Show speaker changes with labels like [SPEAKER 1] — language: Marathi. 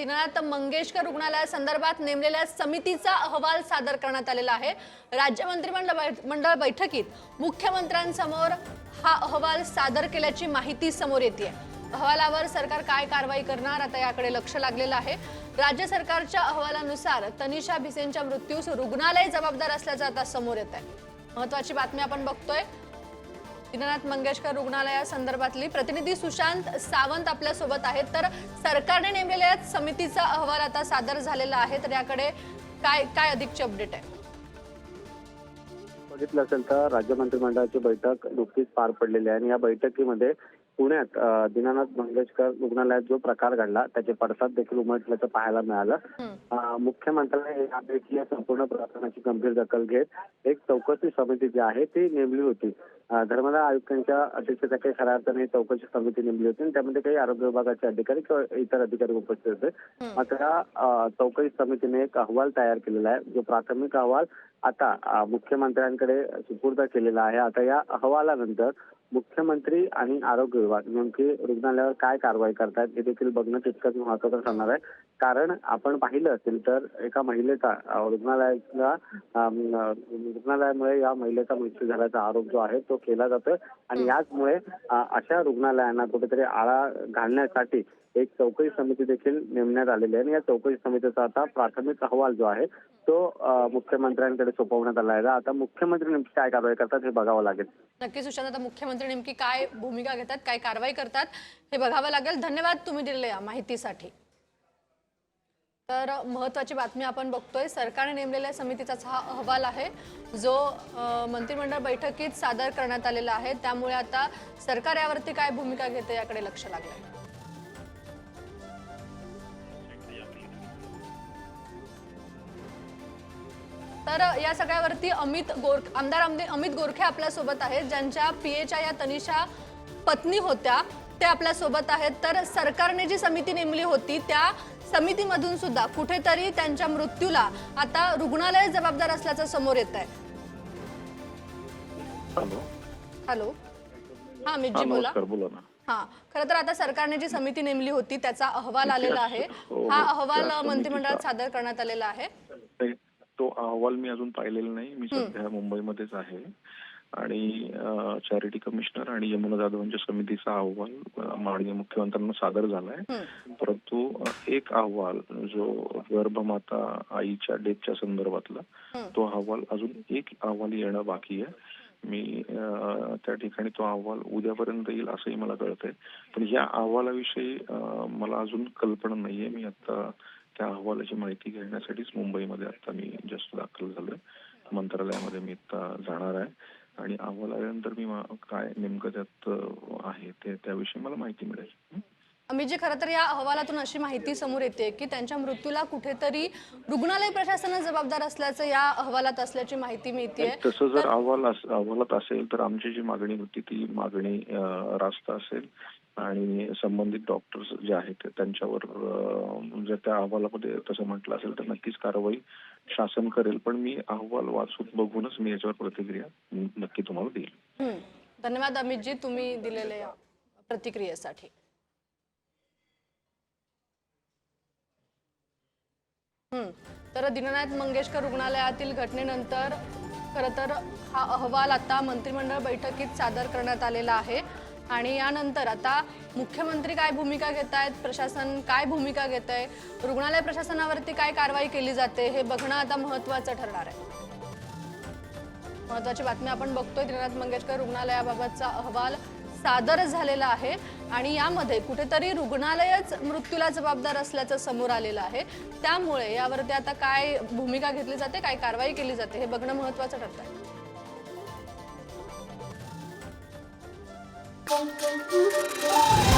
[SPEAKER 1] दीनानाथ मंगेशकर रुग्णालयासंदर्भात नेमलेल्या समितीचा अहवाल सादर करण्यात आलेला आहे. राज्य मंत्रिमंडळ बै- मंडळ बैठकीत मुख्यमंत्र्यांसमोर हा अहवाल सादर केल्याची माहिती समोर येते. अहवालावर सरकार काय कारवाई करणार आता याकडे लक्ष लागलेलं आहे. राज्य सरकारच्या अहवालानुसार तनिषा भिसेंच्या मृत्यूस रुग्णालय जबाबदार असल्याचं आता समोर येत आहे महत्वाची बातमी आपण बघतोय. दीनानाथ मंगेशकर रुग्णालयासंदर्भातली प्रतिनिधी सुशांत सावंत आपल्यासोबत आहेत. तर सरकारने नेमलेल्या समितीचा अहवाल आता सादर झालेला आहे. तर याकडे काय काय अधिकची अपडेट आहे?
[SPEAKER 2] बघितलं असेल तर राज्य मंत्रिमंडळाची बैठक नुकतीच पार पडलेली आहे. आणि या बैठकीमध्ये पुण्यात दीनानाथ मंगेशकर रुग्णालयात जो प्रकार घडला त्याचे पडसाद देखील उमटल्याचं पाहायला मिळालं. मुख्यमंत्र्यांनी यापैकी या संपूर्ण प्रकरणाची गंभीर दखल घेत एक चौकशी समिती जी आहे ती नेमली होती. धर्मदाय आयुक्तांच्या अध्यक्षतेखाली खऱ्या अर्थाने चौकशी समिती नेमली होती आणि त्यामध्ये काही आरोग्य विभागाचे अधिकारी किंवा इतर अधिकारी उपस्थित होते. मात्र चौकशी समितीने एक अहवाल तयार केलेला आहे. जो प्राथमिक अहवाल आता मुख्यमंत्र्यांकडे सुपूर्द केलेला आहे. आता या अहवालानंतर मुख्यमंत्री आणि आरोग्य विभाग नेमकी रुग्णालयावर काय कारवाई करतायत हे देखील बघणं तितकंच महत्वाचं ठरणार आहे. कारण आपण पाहिलं असेल तर एका महिलेचा अ, रुग्णालयाचा अम, अ, रुग्णालयामुळे या महिलेचा मृत्यू झाल्याचा आरोप जो आहे तो केला जातोय. आणि याचमुळे अशा रुग्णालयांना कुठेतरी आळा घालण्यासाठी एक चौकशी समिती देखील नेमण्यात आलेली आहे. आणि या चौकशी समितीचा आता प्राथमिक अहवाल जो आहे तो मुख्यमंत्र्यांकडे सोपवण्यात आला आहे. आता मुख्यमंत्री नेमकी काय कारवाई करतात हे बघावं लागेल.
[SPEAKER 1] नक्कीच सुशांत आता मुख्यमंत्री नेमकी काय भूमिका घेतात काय कारवाई करतात हे बघावं लागेल. धन्यवाद तुम्ही दिलेल्या या माहितीसाठी. तर महत्त्वाची बातमी आपण बघतोय सरकारने नेमलेल्या समितीचाच हा अहवाल आहे. जो मंत्रिमंडळ बैठकीत सादर करण्यात आलेला आहे. त्यामुळे आता सरकार यावरती काय भूमिका घेते याकडे लक्ष लागलंय. तर या सगळ्यावरती अमित गोर आमदार अमित गोरखे आपल्यासोबत आहेत ज्यांच्या पीएच्या या तनिषा पत्नी होत्या ते आपल्यासोबत आहेत. तर सरकारने जी समिती नेमली होती त्या समितीमधून सुद्धा कुठेतरी त्यांच्या मृत्यूला आता रुग्णालय जबाबदार असल्याचं समोर येत आहे.
[SPEAKER 3] हॅलो.
[SPEAKER 1] हॅलो. हा अमितजी
[SPEAKER 3] हा
[SPEAKER 1] बोला. हा खरं तर आता सरकारने जी समिती नेमली होती त्याचा अहवाल आलेला आहे.
[SPEAKER 3] हो,
[SPEAKER 1] हा
[SPEAKER 3] हो.
[SPEAKER 1] अहवाल मंत्रिमंडळात सादर करण्यात आलेला आहे.
[SPEAKER 3] ते- तो अहवाल मी अजून पाहिलेला नाही. मी सध्या मुंबईमध्येच आहे. आणि चॅरिटी कमिशनर आणि यमुना जाधवांच्या समितीचा अहवाल माननीय मुख्यमंत्र्यांना सादर झालाय. परंतु एक अहवाल जो गर्भमाता आईच्या डेथच्या संदर्भातला. तो अहवाल अजून एक अहवाल येणं बाकी आहे. मी त्या ठिकाणी तो अहवाल उद्यापर्यंत येईल असंही मला कळतंय. पण या अहवालाविषयी मला अजून कल्पना नाहीये. मी आता त्या अहवालाची माहिती घेण्यासाठीच मुंबईमध्ये आता मी जस्ट दाखल झालोय. मंत्रालयामध्ये मी आता जाणार आहे. आणि अहवाल आल्यानंतर मी काय नेमकं त्यात आहे ते त्याविषयी मला माहिती मिळेल. हं?
[SPEAKER 1] अमितजी खरं तर या अहवालातून अशी माहिती समोर येते की त्यांच्या मृत्यूला कुठेतरी रुग्णालय प्रशासनानं जबाबदार असल्याचं या अहवालात असल्याची माहिती मिळते
[SPEAKER 3] तसं जर अहवाल अहवालात असेल तर आमची जी मागणी होती ती मागणी रास्त असेल. आणि संबंधित डॉक्टर्स जे आहेत त्यांच्यावर जर त्या अहवालामध्ये तसं म्हटलं असेल तर नक्कीच कारवाई शासन करेल. पण मी अहवाल वाचून बघूनच मी याच्यावर प्रतिक्रिया नक्की तुम्हाला देईल.
[SPEAKER 1] धन्यवाद अमितजी तुम्ही दिलेल्या प्रतिक्रियेसाठी. तर दीननाथ मंगेशकर रुग्णालयातील घटनेनंतर खरं तर हा अहवाल आता मंत्रिमंडळ बैठकीत सादर करण्यात आलेला आहे. आणि यानंतर आता मुख्यमंत्री काय भूमिका घेत आहेत प्रशासन काय भूमिका घेत आहे रुग्णालय प्रशासनावरती काय कारवाई केली जाते? हे बघणं आता महत्त्वाचं ठरणार आहे. महत्वाची बातमी आपण बघतोय. दीननाथ मंगेशकर रुग्णालयाबाबतचा अहवाल सादर झालेला आहे आणि यामध्ये कुठेतरी रुग्णालयच मृत्यूला जबाबदार असल्याचं समोर आलेलं आहे त्यामुळे यावरती आता काय भूमिका घेतली जाते काय कारवाई केली जाते हे बघणं महत्वाचं ठरतं
[SPEAKER 4] Thank you.